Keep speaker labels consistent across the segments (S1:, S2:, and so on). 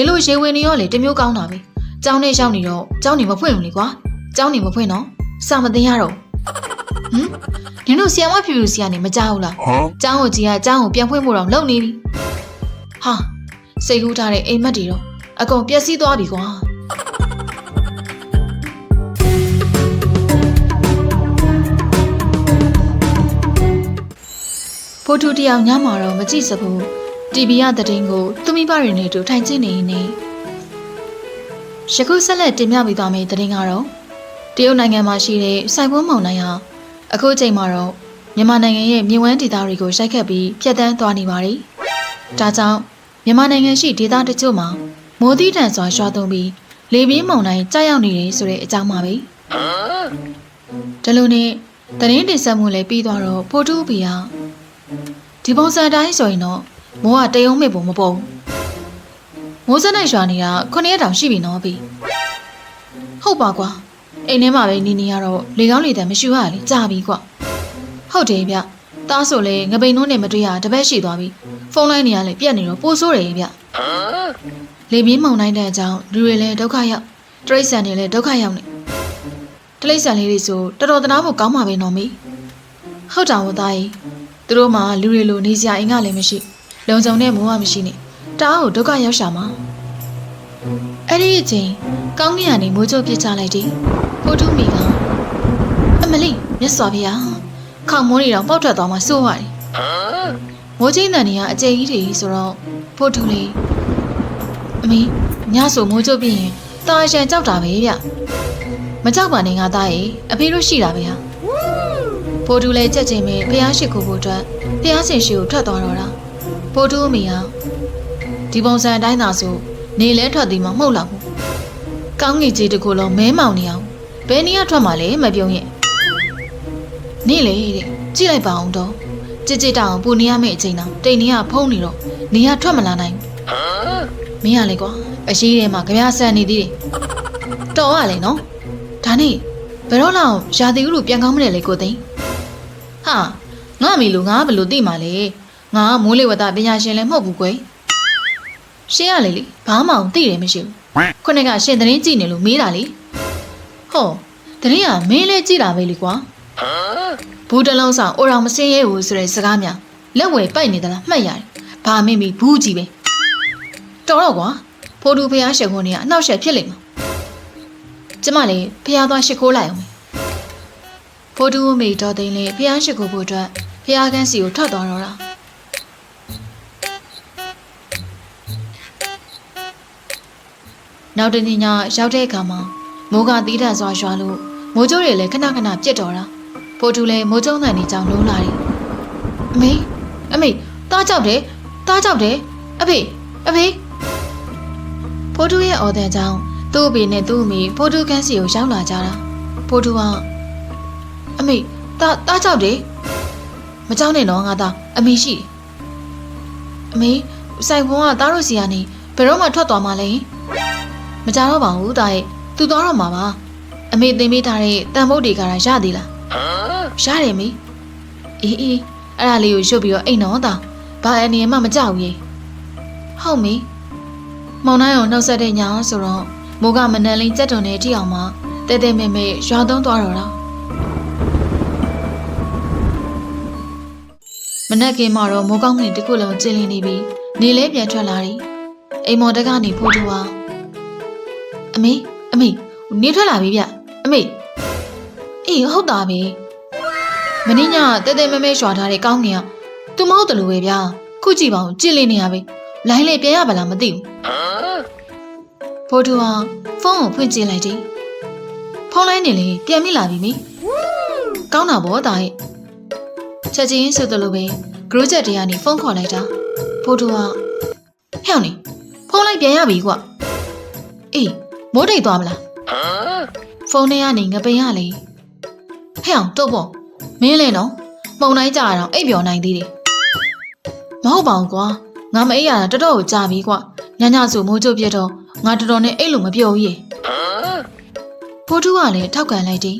S1: ဒီလိုရေဝင်နေရောလေတမျိုးကောင်းတာပဲကျောင်းနဲ့ရောက်နေတော့ကျောင်းနေမဖွင့်ဘူးလေကွာကျောင်းနေမဖွင့်တော့စာမသိရတော့ဟမ်နင်တို့ဆီယမဖြူဖြူဆီကနေမကြောက်ဘူးလား
S2: Huh?
S1: ကျောင်းကိုကြီးကကျောင်းကိုပြန်ဖွင့်ဖို့တော့လုပ်နေပြီဟာစိတ်ကူးထားတဲ့အိမ်မက်တွေတော့အကုန်ပျက်စီးသွားပြီကွာဖိုးထူတယောက်ညမှာတော့မကြည့်စဘူး TV ရတဲ့တင်ကိုသူမိဘတွေနဲ့အတူထိုင်ကြည့်နေနေယခုဆက်လက်တင်ပြပေးသွားမယ့်တဲ့တင်ကတော့တရုတ်နိုင်ငံမှာရှိတဲ့စိုက်ပွဲမုံနိုင်ဟာအခုချိန်မှာတော့မြန်မာနိုင်ငံရဲ့မြေဝန်းဒေသတွေကိုရိုက်ခတ်ပြီးဖျက်ဆီးသွားနေပါတယ်။ဒါကြောင့်မြန်မာနိုင်ငံရှိဒေသတချို့မှာမိုးသီးတန်စွာရွာသွန်းပြီးလေပြင်းမုန်တိုင်းကြာရောက်နေတယ်ဆိုတဲ့အကြောင်းပါပဲ။ဒါလိုနဲ့သတင်းတင်ဆက်မှုလည်းပြီးသွားတော့ဖိုတူဘီဟာဒီပုံစံတိုင်းဆိုရင်တော့ မိုးကတယုံမေပုံမပေါ်ဘူး။မိုးစက်နဲ့ရွာနေတာ9ရက်တောင်ရှိပြီနော်ဘီ။ဟုတ်ပါကွာ။အိမ်ထဲမှာပဲနေနေရတော့လေကောင်းလေတန်မရှိရလေကြာပြီကွာ။ဟုတ်တယ်ဗျ။သားဆိုလေငပိန်နှုံးနဲ့မတွေ့ရတပတ်ရှိသွားပြီ။ဖုန်းလိုင်းနေရလေပြက်နေတော့ပိုဆိုးတယ်ဗျ။လေပြင်းမုန်တိုင်းတဲ့အကြောင်းလူတွေလည်းဒုက္ခရောက်တရိတ်ဆန်တွေလည်းဒုက္ခရောက်နေ။တရိတ်ဆန်လေးတွေဆိုတော်တော်သနာဖို့ကောင်းမှာပဲနော်မေ။ဟုတ်တာဝသားကြီးသူတို့မှလူတွေလိုနေစရာအင်္ဂါလည်းမရှိ လုံခြုံတဲ့မိုးကမရှိနေတအားကိုဒုက္ခရောက်ရှာမှာအဲ့ဒီအချိန်ကောင်းကင်ကနေမိုးချိုးပြစ်ချလိုက်တယ်ဖိုးထုမီကအမလီမြတ်စွာဘုရားခေါင်မိုးတွေတော့ပေါက်ထွက်သွားမှစိုးရတယ်မိုးချင်းတန်တွေကအကျယ်ကြီးတွေဆိုတော့ဖိုးထုလေးအမေညဆိုမိုးချိုးပြရင်တာရှန်ကြောက်တာပဲဗျမကြောက်ပါနဲ့ငါသားရေအဖေတို့ရှိတာပဲဟာဖိုးထုလည်းချက်ချင်းပဲဖះရှိခိုးဖို့အတွက်ဖះရှင်ရှိကိုထွက်သွားတော့တာ ဖိုးထုအမေဟာဒီပုံစံအတိုင်းသာဆိုနေလဲထွက်သည်မှမဟုတ်တော့ဘူးကောင်းငင်ကြီးတစ်ခုလုံးမဲမောင်နေအောင်ဘယ်နေရာထွက်မှလဲမပြုံးရဲ့နေလေတဲ့ကြည့်လိုက်ပါအောင်တော့ကြစ်ကြစ်တောင်ပူနေရမယ့်အချိန်တော့တိတ်နေရဖုံးနေတော့နေရထွက်မလာနိုင်ဘူးမင်းရလေကွာအရှိထဲမှာကြပြဆန်နေသေးတယ်တော်ရလေနော်ဒါနဲ့ဘယ်တော့လောက်ရာသီဥတုပြန်ကောင်းမလဲလေကိုသိန်းဟာငါအမေလူငါဘယ်လိုသိမှလဲ ငါကမိုးလေဝသပညာရှင်လည်းမဟုတ်ဘူးကွယ်ရှင်းရလေလေဘာမှအောင်သိတယ်မရှိဘူး
S2: Quack.
S1: ခုနကရှင်သတင်းကြည့်နေလို့မေးတာလေဟောသတင်းကမင်းလဲကြည့်တာပဲလေကွာဘူးတစ်လုံးဆောင်အိုတော်မစင်းရဲဘူးဆိုတဲ့စကားများလက်ဝယ်ပိုက်နေသလားမှတ်ရတယ်ဘာမင်းမီဘူးကြီးပဲတော်တော့ကွာဖိုးတူဖះရှက်ခွန်းနေကအနှောက်ရှက်ဖြစ်လိမ့်မှာကျမလည်းဖះသွားရှစ်ခိုးလိုက်အောင်မယ်ဖိုးတူအမေတော်သိန်းလေးဖះရှစ်ခိုးဖို့အတွက်ဖះကန်းစီကိုထွက်သွားတော့တာ နောက်တနေ့ညရောက်တဲ့အခါမှာမိုးကတီးထန်စွာရွာလို့မိုးကြိုးတွေလည်းခဏခဏပြစ်တော်တာဖိုးတူလည်းမိုးကျုံတန်နေကြောင်လုံးလာတယ်အမေအမေတားကြောက်တယ်တားကြောက်တယ်အဖေအဖေဖိုးတူရဲ့အော်တဲ့ကြောင်သူ့အဖေနဲ့သူ့အမေဖိုးတူကန်းစီကိုရောက်လာကြတာဖိုးတူကအမေတားတားကြောက်တယ်မကြောက်နဲ့တော့ငါသားအမေရှိတယ်အမေဆိုင်ဘုံကသားတို့စီကနေဘယ်တော့မှထွက်သွားမှလဲ မကြတော့ပါဘူးတားရဲ့သူသွားတော့မှာပါအမေသင်ပေးထားတဲ့တန်ဖို့တွေကရသေးလားရတယ်မေအေးအေးအဲ့ဒါလေးကိုရွတ်ပြီးတော့အိမ်တော့တာဘာအနေမှမကြောက်ရေဟုတ်မေမောင်နှိုင်းအောင်နှုတ်ဆက်တဲ့ညာဆိုတော့မိုးကမနက်လင်းကြက်တုံနဲ့ထိအောင်မှတဲတဲမဲမဲရွာသွန်းသွားတော့တာမနက်ကင်းမှတော့မိုးကောင်းကင်တစ်ခုလုံးကျင်းလင်းနေပြီးနေလဲပြန်ထွက်လာတယ်အိမ်မော်တက်ကနေဖိုးတူပါ အမေအမေနေထွက်လာပြီဗျအမေအေးဟုတ်တာပဲမင်းညတဲတဲမဲမဲရွာထားတဲ့ကောင်းကင်ကသူမဟုတ်တယ်လို့ပဲဗျာခုကြည့်ပါဦးကျင်းလင်းနေရပဲလိုင်းလေပြန်ရပါလားမသိဘူးဖိုးတူဟာဖုန်းကိုဖွင့်ကြည့်လိုက်တယ်ဖုန်းလိုင်းနေလေပြန်မိလာပြီမိကောင်းတာဗောတာရဲ့ချက်ချင်းဆိုသလိုပဲ group chat တွေကနေဖုန်းခေါ်လိုက်တာဖိုးတူဟာဟဲ့အောင်နေဖုန်းလိုက်ပြန်ရပြီကွအေး မိုးတိတ်သွားမလားဖုန်းထဲကနေငပိန်ရလေဟဲ့အောင်တော့ပေါ့မင်းလည်းနော်ပုံတိုင်းကြာတော့အိပ်ပျော်နိုင်သေးတယ်မဟုတ်ပါဘူးကွာငါမအိပ်ရတာတော်တော်ကိုကြာပြီကွညညဆိုမိုးကျုပ်ပြတ်တော့ငါတော်တော်နဲ့အိပ်လို့မပြောဘူးရေဖိုးထူးကလည်းထောက်ကန်လိုက်တယ်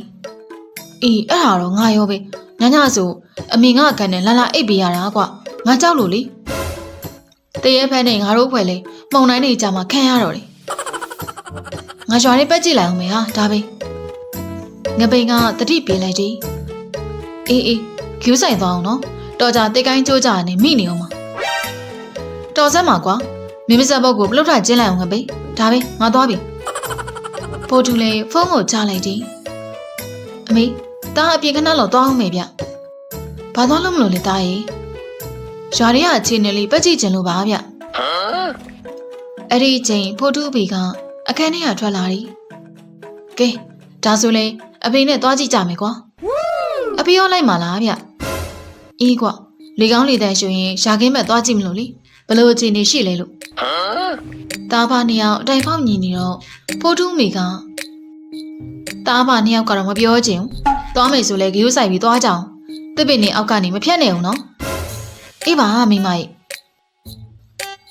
S1: အေးအဲ့ဒါတော့ငါရောပဲညညဆိုအမေငါကန်နဲ့လာလာအိပ်ပေးရတာကွငါကြောက်လို့လေတရေဖက်နဲ့ငါတို့ဖွဲ့လေမှုံတိုင်းနေကြမှာခံရတော့တယ် ငါရွာလေးပက်ကြည့်လိုက်အောင်မေဟာဒါပဲငပိန်ကတတိပြေးလိုက်တယ်အေးအေးကျူးဆိုင်သွားအောင်နော်တော်ကြတိတ်ကိုင်းကြိုးကြနေမိနေအောင်မတော်စမ်းပါကွာမင်းမဆက်ဘုတ်ကိုပလုတ်ထကျင်းလိုက်အောင်ငပိန်ဒါပဲငါသွားပြီပိုတူလေဖုန်းကိုချလိုက်တယ်အမေတားအပြင်ခဏလောက်သွားအောင်မေဗျဘာသွားလို့မလို့လဲတားရေရွာတွေကအခြေအနေလေးပက်ကြည့်ခြင်းလို့ပါဗျအဲ့ဒီအချိန်ဖိုတူဘီက အခန်းထဲကထွက်လာတယ်ကဲဒါဆိုလေအဖေနဲ့သွားကြည့်ကြမယ်ကွာအဖေရောလိုက်မှာလားဗျအေးကွာလေကောင်းလေတန်းရှင်ရင်ရှာခင်းမဲ့သွားကြည့်မလို့လေဘလို့အခြေအနေရှိလဲလို့တားဖာနှစ်ယောက်အတိုင်ဖောက်ညီနေတော့ဖိုတူမီကတားဖာနှစ်ယောက်ကတော့မပြောချင်ဘူးသွားမယ်ဆိုလဲဂယုဆိုင်ပြီးသွားကြအောင်တစ်ပင်နေအောက်ကနေမဖြတ်နိုင်အောင်နော်အေးပါမိမကြီး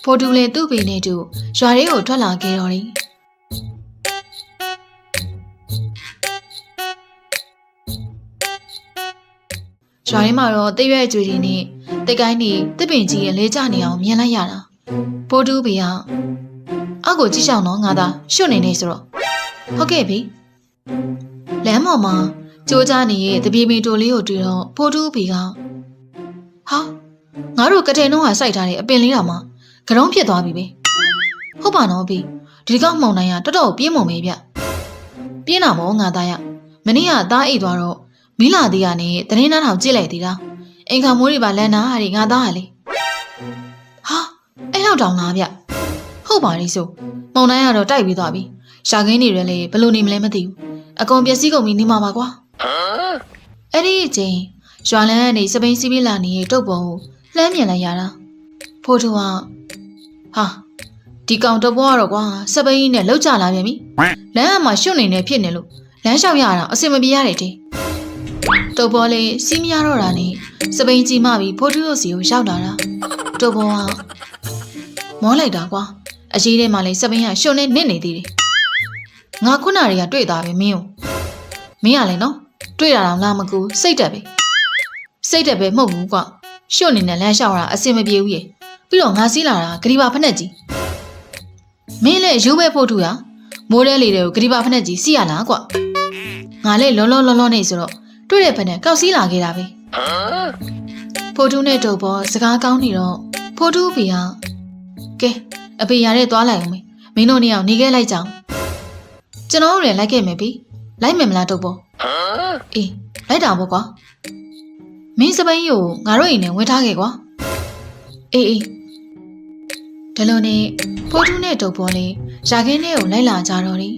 S1: ဖိုတူလေသူ့ပေနဲ့တူရွာလေးကိုထွက်လာခဲ့တော့တယ် ရွာထဲမှာတော့တိတ်ရွက်ကြွေတွေနဲ့တိတ်ကိုင်းတွေတစ်ပင်ကြီးရဲ့လဲကျနေအောင်မြင်လိုက်ရတာဖိုတူဘေကအောက်ကိုကြည့်ရှောင်းတော့ငါသာရှုပ်နေနေဆိုတော့ဟုတ်ကဲ့ပြီလမ်းပေါ်မှာကြိုးကြားနေရဲ့တပြေပင်တိုလေးကိုတွေ့တော့ဖိုတူဘေကဟာငါတို့ကတဲ့နှုံးဟာစိုက်ထားတဲ့အပင်လေးတောင်မှကရုံးဖြစ်သွားပြီပဲဟုတ်ပါတော့ပြီဒီကောင်မှောင်နိုင်ရတော်တော်ပြင်းမုံပဲဗျပြင်းတာမောငါသားရမနေ့ကသားအိတ်သွားတော့ မီးလာသေးရနဲ့တရင်နှားထောင်ကြည့်လိုက်သေးတာအင်္ဂါမိုးတွေပါလန်နာဟာတွေငါသားဟာလေဟာအဲ့လောက်တောင်လားဗျဟုတ်ပါလိမ့်ဆိုမှောင်နိုင်ရတော့တိုက်ပြီးသွားပြီရှာခင်းတွေလည်းဘလို့နေမလဲမသိဘူးအကုန်ပျက်စီးကုန်ပြီနေမှာပါကွာအဲ့ဒီအချိန်ရွာလန်းကနေစပိန်စီးပြီးလာနေတဲ့တုတ်ပုံကိုလှမ်းမြင်လိုက်ရတာဖိုးတူကဟာဒီကောင်တော့ဘွားတော့ကွာစပိန်နဲ့လောက်ကြလာပြန်ပြီလမ်းအမှာရှုပ်နေနေဖြစ်နေလို့လမ်းလျှောက်ရတာအဆင်မပြေရတယ်တဲ့ တုတ်ပေါ်လေးစီးမရတော့တာနဲ့စပိန်ကြီးမှပြီးဖိုးတူတို့စီကိုရောက်လာတာတုတ်ပေါ်ကမောလိုက်တာကွာအရေးထဲမှာလေစပိန်ကရှုပ်နေနစ်နေသေးတယ်ငါခုနတွေကတွေ့တာပဲမင်းကိုမင်းကလည်းနော်တွေ့တာတော့ငါမကူစိတ်တက်ပဲစိတ်တက်ပဲမဟုတ်ဘူးကွာရှုပ်နေနဲ့လမ်းလျှောက်တာအဆင်မပြေဘူးရေပြီးတော့ငါစီးလာတာဂရီပါဖက်နဲ့ကြီးမင်းလည်းရိုးပဲဖို့ထူရမိုးတဲလေးတွေကိုဂရီပါဖက်နဲ့ကြီးစီးရလားကွာငါလည်းလောလောလောလောနေဆိုတော့ တွေ့တဲ့ဖက်နဲ့ကောက်စီးလာခဲ့တာပဲဖိုတူနဲ့တုပ်ပေါ်စကားကောင်းနေတော့ဖိုတူဖေဟာကဲအဖေရတဲ့သွားလိုက်အောင်မေမင်းတို့နှစ်ယောက်နေခဲ့လိုက်ကြအောင်ကျွန်တော်တို့လည်းလိုက်ခဲ့မယ်ပြီလိုက်မယ်မလားတုပ်ပေါ်အေးလိုက်တာပေါ့ကွာမင်းစပိန်ကိုငါတို့အိမ်နဲ့ဝင်ထားခဲ့ကွာအေးအေးဒါလိုနဲ့ဖိုးထူးနဲ့တုပ်ပေါ်လေးရာခင်းထဲကိုလိုက်လာကြတော့တယ်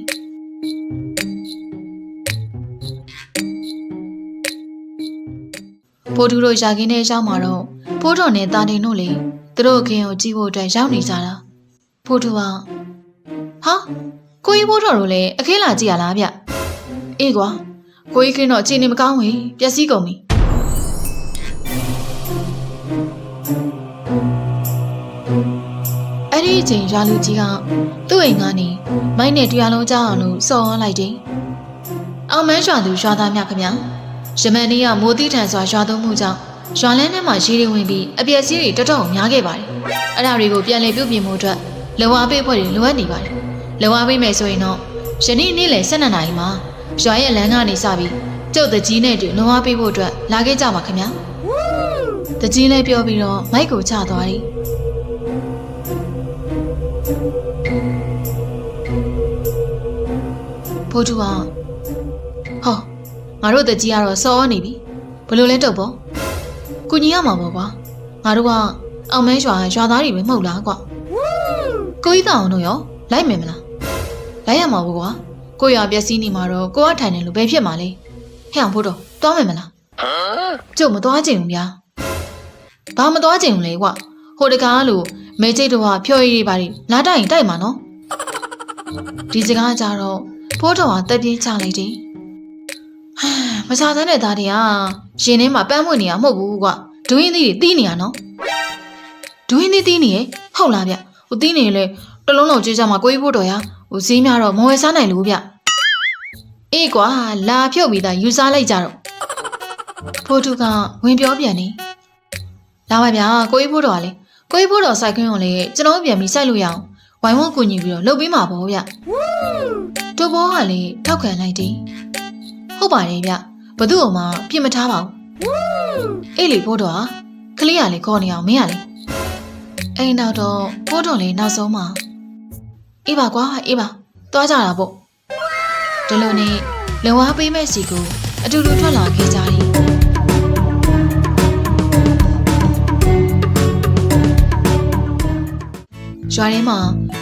S1: ဖိုးထူးတို့ရာခင်းထဲရောက်มาတော့ဖိုးတော်နဲ့တာနေတို့လေသူတို့ခင်ကိုကြည့်ဖို့အတွက်ရောက်နေကြတာဖိုးထူးကဟာကိုကြီးဖိုးတော်တို့လည်းအခင်းလာကြည့်ရလားဗျအေးကွာကိုကြီးခင်တော့အခြေအနေမကောင်းဘူးပျက်စီးကုန်ပြီအဲ့ဒီအချိန်ရွာလူကြီးကသူ့အိမ်ကနေမိုက်နဲ့တရားလုံးကြားအောင်လို့စော်လိုက်တယ်အောင်မန်းရွာသူရွာသားများခင်ဗျာ ရမန်နီးကမိုးတိထန်စွာရွာသွန်းမှုကြောင့်ရွာလန်းထဲမှာရေတွေဝင်ပြီးအပြည့်စီးတွေတော်တော်များခဲ့ပါတယ်အဲ့ဒါတွေကိုပြန်လည်ပြုပြင်မှုအတွက်လုံဝပေးဖွဲ့တွေလိုအပ်နေပါတယ်လုံဝပေးမယ်ဆိုရင်တော့ယနေ့နေ့လယ်12နာရီမှာရွာရဲ့လမ်းကနေစပြီးကျုပ်တကြီးနဲ့တူလုံဝပေးဖို့အတွက်လာခဲ့ကြပါခင်ဗျာတကြီးလည်းပြောပြီးတော့မိုက်ကိုချသွားတယ်ဖိုးတူကဟော ငါတို့တကြီးကတော့စောနေပြီဘလို့လဲတော့ပေါ့ကုညီရမှာပေါ့ကွာငါတို့ကအောင်မဲရွာရွာသားတွေပဲမဟုတ်လားကွာကိုကြီးတောင်တို့ရောလိုက်မယ်မလားလိုက်ရမှာပေါ့ကွာကိုရွာပျက်စီးနေမှာတော့ကိုကထိုင်တယ်လို့ဘယ်ဖြစ်မှာလဲဟဲ့အောင်ဖို့တော့သွားမယ်မလားကျုပ်မသွားချင်ဘူးဗျာဘာမသွားချင်ဘူးလဲကွာဟိုတကားလို့မဲကျိတ်တို့ကဖြော်ရည်တွေပါလိလာတိုက်ရင်တိုက်မှာနော်ဒီစကားကြတော့ဖိုးတော်ကတက်ပြေးချလိုက်တယ် မစားသမ်းတဲ့သားတွေကရင်ထဲမှာပန်းမွေနေရမဟုတ်ဘူးကွာဒွင်းသီးတွေတီးနေရနော်ဒွင်းသီးတီးနေရဟုတ်လားဗျဟိုတီးနေလေတလုံးလုံးကြေးကြမှာကိုကြီးဖို့တော်ရဟိုဈေးများတော့မဝယ်စားနိုင်လို့ဗျအေးကွာလာဖြုတ်ပြီးသားယူစားလိုက်ကြတော့ဖိုးသူကဝင်ပြောပြန်နေလာပါဗျာကိုကြီးဖို့တော်ကလေကိုကြီးဖို့တော်စိုက်ခွင်းကိုလေကျွန်တော်ပြန်ပြီးစိုက်လို့ရအောင်ဝိုင်းဝန်းကူညီပြီးတော့လှုပ်ပေးမှာပေါ့ဗျတူဘောကလည်းထောက်ခံလိုက်တယ်ဟုတ်ပါတယ်ဗျ ဘသူ့အောင်မှပြစ်မထားပါဘူးအေးလေဖိုးတော်ကကလေးကလည်းခေါ်နေအောင်မင်းကလေအိမ်နောက်တော့ဖိုးတော်လည်းနောက်ဆုံးမှာအေးပါကွာအေးပါသွားကြတာပေါ့ဒီလိုနဲ့လုံဝါပေးမဲ့စီကိုအတူတူထွက်လာခဲ့ကြတယ်ရွာထဲမှာ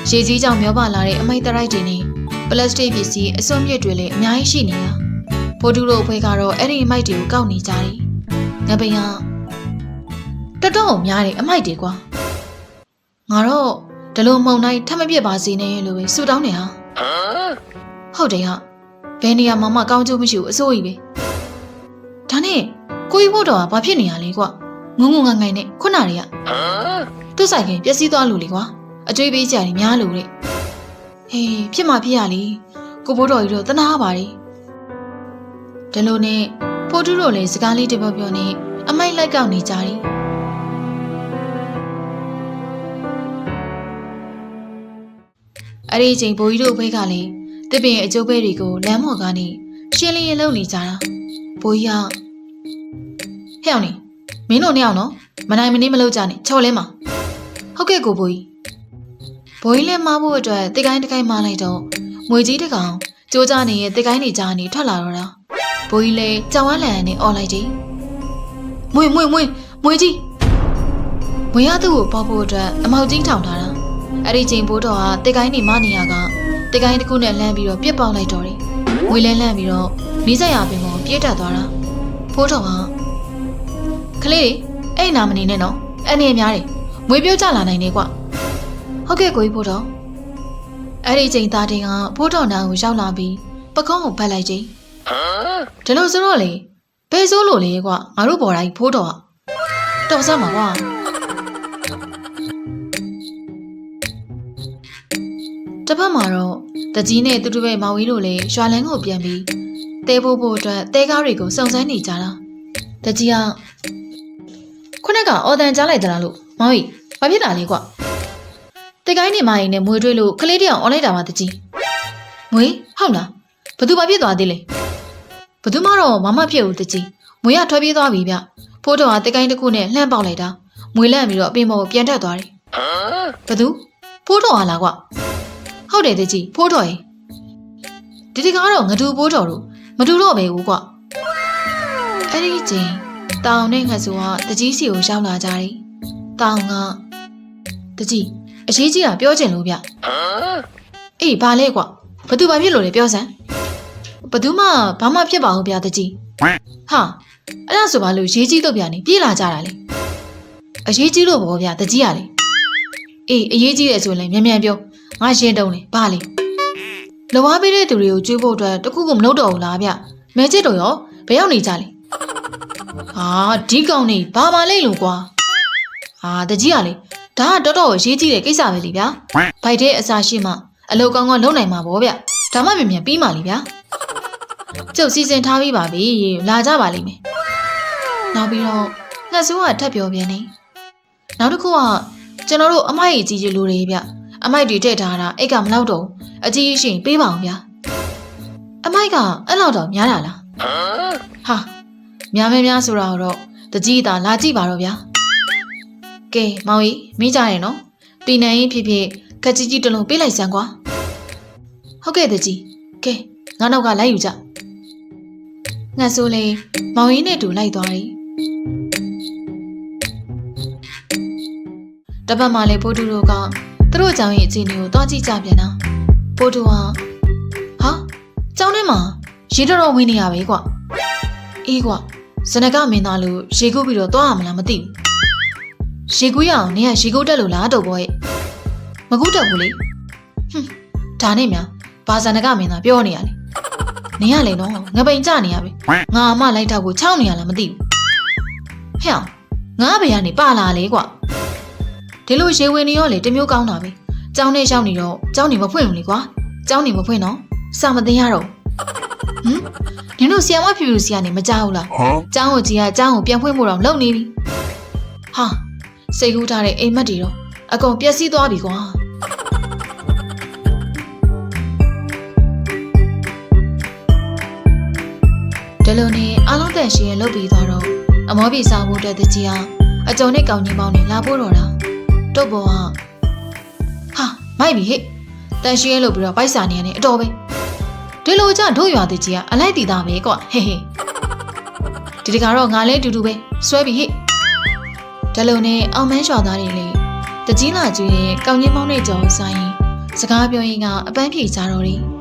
S1: ရေကြီးကြောင်မျောပါလာတဲ့အမိုက်တရိုက်တွေနဲ့ပလတ်စတစ်ပစ္စည်းအစွန့်မြစ်တွေလည်းအများကြီးရှိနေတာ ဖိုးတူတို့အဖွဲကတော့အဲ့ဒီအမိုက်တွေကိုကောက်နေကြတယ်ငပိန်ကတော်တော်များတယ်အမိုက်တွေကွာငါတော့ဒီလိုမှုံတိုင်းထပ်မပြစ်ပါစေနဲ့လို့ပဲဆူတောင်းနေဟာဟုတ်တယ်ဟာဘယ်နေရာမှာမှကောင်းကျိုးမရှိဘူးအစိုးရပဲဒါနဲ့ကိုကြီးဖို့တော်ကဘာဖြစ်နေရလဲကွာငုံငုံငိုင်ငိုင်နဲ့ခုနတွေကသူ့ဆိုင်ကပျက်စီးသွားလို့လေကွာအကျွေးပေးကြတယ်များလို့တဲ့ဟေးဖြစ်မှဖြစ်ရလေကိုဘိုးတော်ကြီးတော့တနာပါတယ် ဒီလိုနဲ့ဖိုးတူးတို့လည်းစကားလေးတပြောပြောနဲ့အမိုက်လိုက်ကောက်နေကြတယ်အဲ့ဒီအချိန်ဘိုးကြီးတို့ဘဲကလည်းတစ်ပင်အကျိုးဘဲတွေကိုလမ်းမော်ကနေရှင်းလင်းရလုပ်နေကြတာဘိုးကြီးကဟဲ့အောင်နေမင်းတို့နှစ်ယောက်နော်မနိုင်မနေမလုပ်ကြနဲ့ချော်လဲမှာဟုတ်ကဲ့ကိုဘိုးကြီးဘိုးကြီးလည်းမဖို့အတွက်တိကိုင်းတကိုင်းမလိုက်တော့ငွေကြီးတစ်ကောင်ကြိုးကြနေတဲ့တိကိုင်းနေကြနေထွက်လာတော့တာ ဘိုးကြီးလည်းကြောင်ဝမ်းလန်နဲ့អော်လိုက်တယ်မွေမွေမွေမွေကြီးမွေရသူ့ကိုပေါက်ဖို့အတွက်အမောက်ကြီးထောင်ထားတာအဲ့ဒီချိန်ဘိုးတော်ကတိကိုင်းနေမနေရကတိကိုင်းတစ်ခုနဲ့လှမ်းပြီးတော့ပြစ်ပေါက်လိုက်တော့တယ်ငွေလဲလှမ်းပြီးတော့မိစက်ရပင်ပေါ်ပြေးတက်သွားတာဘိုးတော်ကကလေးအဲ့နာမနေနဲ့နော်အဲ့နေများတယ်မွေပြုတ်ကြလာနိုင်နေကွဟုတ်ကဲ့ကိုကြီးဘိုးတော်အဲ့ဒီချိန်သားတင်ကဘိုးတော်နာကိုရောက်လာပြီးပကုံးကိုဖတ်လိုက်ချိန် ဒီလိုဆိုတော့လေဘယ်ဆိုးလို့လဲကွငါတို့ဘော်တိုင်းဘိုးတော်ကတော်စမ်းပါကွာတစ်ဖက်မှာတော့တကြီးနဲ့တူတူပဲမောင်ဝီတို့လည်းရွာလန်းကိုပြန်ပြီးတဲဖို့ဖို့အတွက်တဲကားတွေကိုစုံစမ်းနေကြတာတကြီးကခုနကအော်တန်ကြားလိုက်သလားလို့မောင်ဝီဘာဖြစ်တာလဲကွတဲကိုင်းနေမရင်နဲ့မွေတွေးလို့ကလေးတယောက်អော်လိုက်တာပါတကြီးမွေဟုတ်လားဘသူဘာဖြစ်သွားသေးလဲ ဘသူမှတော့မမဖြစ်ဘူးတကြီးမွေကထွက်ပြေးသွားပြီဗျဖိုးတော်ကတဲကိုင်းတစ်ခုနဲ့လှမ်းပေါက်လိုက်တာမွေလန့်ပြီးတော့အပင်ပေါ်ကိုပြန်တက်သွားတယ်ဘသူဖိုးတော်ဟာလားကွဟုတ်တယ်တကြီးဖိုးတော်ရေဒီဒီကားတော့ငတူဖိုးတော်တို့မတူတော့ပဲဘူးကွအဲ့ဒီချိန်တောင်နဲ့ငဆူကတကြီးစီကိုရောက်လာကြတယ်တောင်ကတကြီးအရေးကြီးတာပြောချင်လို့ဗျအေးဘာလဲကွဘသူဘာဖြစ်လို့လဲပြောစမ်း ဘသူမှဘာမှဖြစ်ပါဘူးဗျတကြီးဟာအဲ့ဒါဆိုဘာလို့ရေးကြီးတော့ဗျနေပြေးလာကြတာလဲအရေးကြီးလို့ဗောဗျတကြီးရလေအေးအရေးကြီးတယ်ဆိုရင်လည်းမြန်မြန်ပြောငါရှင်းတုံးလေဘာလဲလောဝါပေးတဲ့သူတွေကိုကျွေးဖို့အတွက်တခုခုမလုပ်တော့ဘူးလားဗျမဲချစ်တို့ရောဘယ်ရောက်နေကြလဲဟာဒီကောင်နေဘာမှလိမ့်လို့ကွာဟာတကြီးရလေဒါကတော်တော်ရေးကြီးတဲ့ကိစ္စပဲလေဗျာဘိုက်တဲ့အစာရှိမှအလုတ်ကောင်းကောင်းလုပ်နိုင်မှာဗောဗျဒါမှမြန်မြန်ပြီးမှလေဗျာ ကျုပ်စီစဉ်ထားပြီးပါပြီလာကြပါလိမ့်မယ်နောက်ပြီးတော့ငှက်ဆိုးကထပ်ပြောပြန်နေနောက်တစ်ခုကကျွန်တော်တို့အမိုက်ကြီးကြီးလိုတွေဗျအမိုက်တွေထည့်ထားတာအိတ်ကမလောက်တော့ဘူးအကြီးရှိရင်ပေးပါအောင်ဗျာအမိုက်ကအဲ့လောက်တော့များတာလားဟာများမဲများဆိုတာတော့တကြီးတာလာကြည့်ပါတော့ဗျာကဲမောင်ကြီးမိကြရနော်တီနန်ရင်ဖြစ်ဖြစ်ခက်ကြီးကြီးတစ်လုံးပေးလိုက်စမ်းကွာဟုတ်ကဲ့တကြီးကဲငါနောက်ကလိုက်ယူကြ ငါဆိုလေမောင်ကြီးနဲ့တူလိုက်သွားတယ်တပတ်မှလည်းဖိုးတူတို့ကသူတို့ကြောင့်ရဲ့အခြေအနေကိုတွားကြည့်ကြပြန်တာဖိုးတူကဟာကျောင်းထဲမှာရေတော်တော်ဝင်နေရပဲကွအေးကွဇနကမင်းသားလို့ရေကုတ်ပြီးတော့တွားရမလားမသိဘူးရေကူးရအောင်နေကရေကုတ်တက်လို့လားတော့ဘောရဲ့မကုတ်တက်ဘူးလေဟွန်းဒါနဲ့များဘာဇနကမင်းသားပြောနေရလေ နေရလေနော်ငပိန်ကြနေရပဲငါအမလိုက်တော့ကိုချောင်းနေရလားမသိဘူးဟဲ့ငါဘယ်ကနေပါလာလဲကွဒီလိုရေဝင်နေရောလေတမျိုးကောင်းတာပဲကျောင်းနဲ့ရောက်နေတော့ကျောင်းနေမဖွင့်ဘူးလေကွာကျောင်းနေမဖွင့်တော့စာမသိရတော့ဟမ်နင်တို့ဆီယမဖြူဖြူစီကနေမကြောက်ဘူးလားကျောင်းကိုကြီးကကျောင်းကိုပြန်ဖွင့်ဖို့တော့လုပ်နေပြီဟာစိတ်ကူးထားတဲ့အိမ်မက်တွေတော့အကုန်ပျက်စီးသွားပြီကွာ ဒီလိုနဲ့အားလုံးတန်ရှင်ရဲ့လုပ်ပြီးသွားတော့အမောပြေစားဖို့အတွက်တကြီးအောင်အကြုံနဲ့ကောင်းကြီးပေါင်းနဲ့လာဖို့တော့တာတုတ်ပေါ်ကဟာမိုက်ပြီဟဲ့တန်ရှင်ရဲ့လုပ်ပြီးတော့ပိုက်စာနေရနေအတော်ပဲဒီလိုကြတို့ရွာတကြီးကအလိုက်တီသားပဲကွာဟဲ့ဟဲ့ဒီတကတော့ငါလဲတူတူပဲဆွဲပြီဟဲ့ဒီလိုနဲ့အောင်မန်းရွာသားတွေလေတကြီးလာကျွေးတဲ့ကောင်းကြီးပေါင်းနဲ့ကြော်ဆိုင်စကားပြောရင်းကအပန်းဖြေကြတော့တယ်